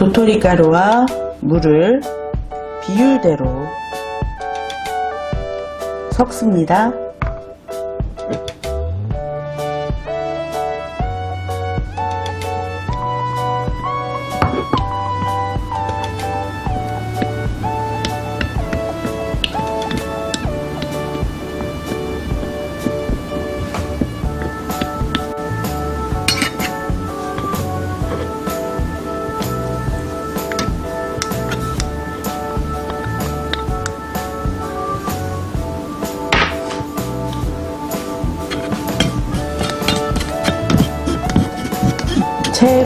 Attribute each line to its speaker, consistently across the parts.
Speaker 1: 도토리 가루와 물을 비율대로 섞습니다.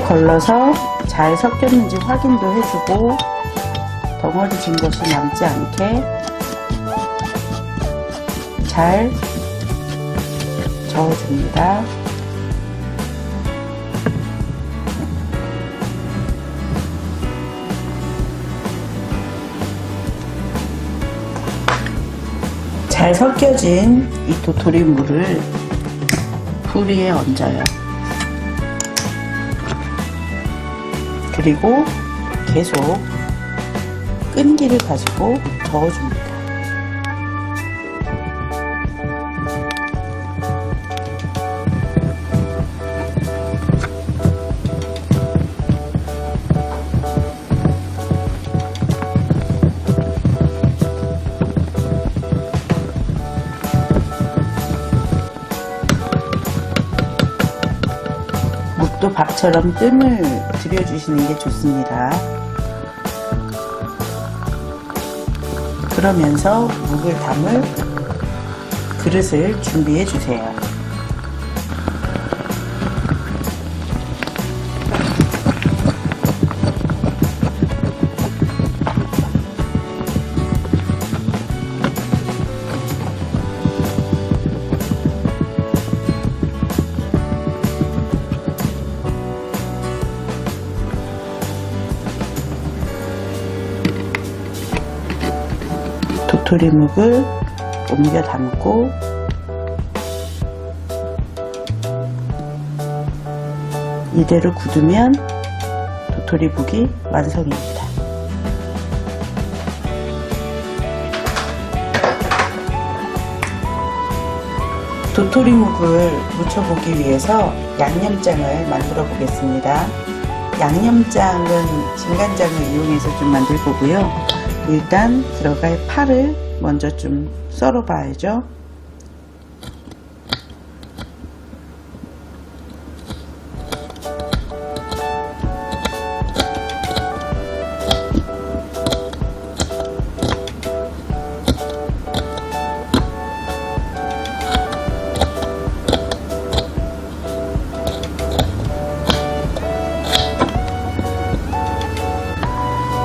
Speaker 1: 걸러서 잘 섞였는지 확인도 해주고 덩어리 진 것이 남지 않게 잘 저어줍니다. 잘 섞여진 이 도토리 물을 풀 위에 얹어요. 그리고 계속 끈기를 가지고 저어줍니다. 묵도 밥처럼 뜸을 들여주시는 게 좋습니다. 그러면서 묵을 담을 그릇을 준비해 주세요. 도토리묵을 옮겨 담고 이대로 굳으면 도토리묵이 완성입니다. 도토리묵을 무쳐보기 위해서 양념장을 만들어 보겠습니다. 양념장은 진간장을 이용해서 좀 만들 거고요. 일단 들어갈 파를 먼저 좀 썰어 봐야죠.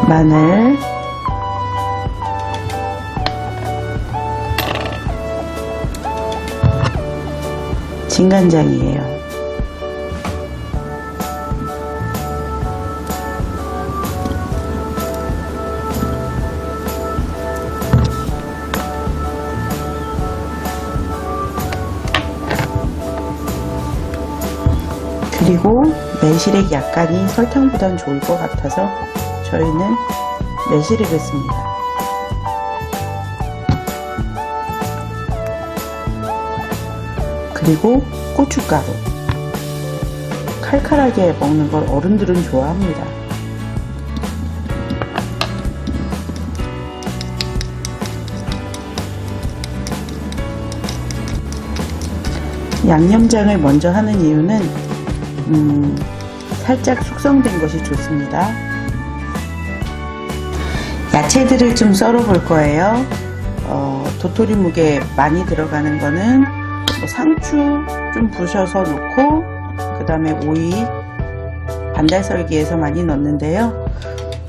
Speaker 1: 마늘 진간장이에요. 그리고 매실액 약간이 설탕보단 좋을 것 같아서 저희는 매실액을 씁니다. 그리고 고춧가루. 칼칼하게 먹는 걸 어른들은 좋아합니다. 양념장을 먼저 하는 이유는 음, 살짝 숙성된 것이 좋습니다. 야채들을 좀 썰어 볼 거예요. 어, 도토리묵에 많이 들어가는 거는 뭐 상추 좀 부셔서 넣고 그 다음에 오이 반달썰기에서 많이 넣는데요.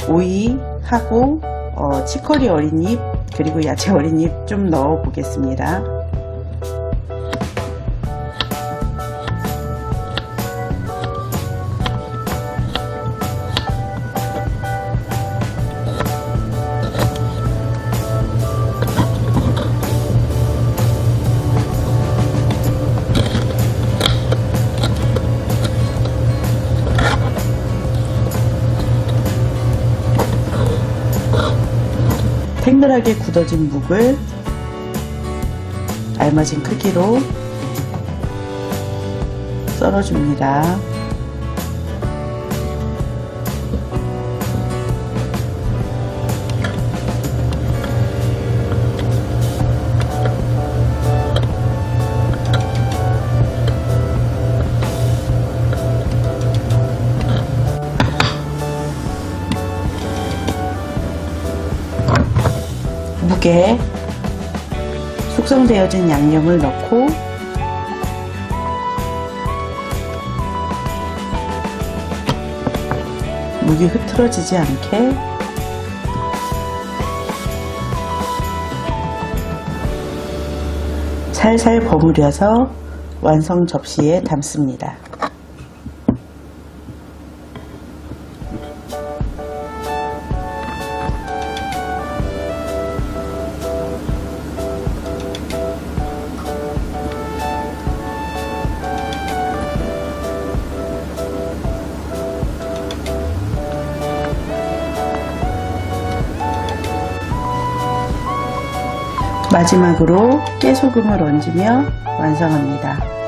Speaker 1: 오이하고 어, 치커리 어린잎 그리고 야채 어린잎 좀 넣어 보겠습니다. 서늘하게 굳어진 묵을 알맞은 크기로 썰어줍니다. 묵에 숙성되어진 양념을 넣고 묵이 흐트러지지 않게 살살 버무려서 완성 접시에 담습니다. 마지막으로 깨소금을 얹으며 완성합니다.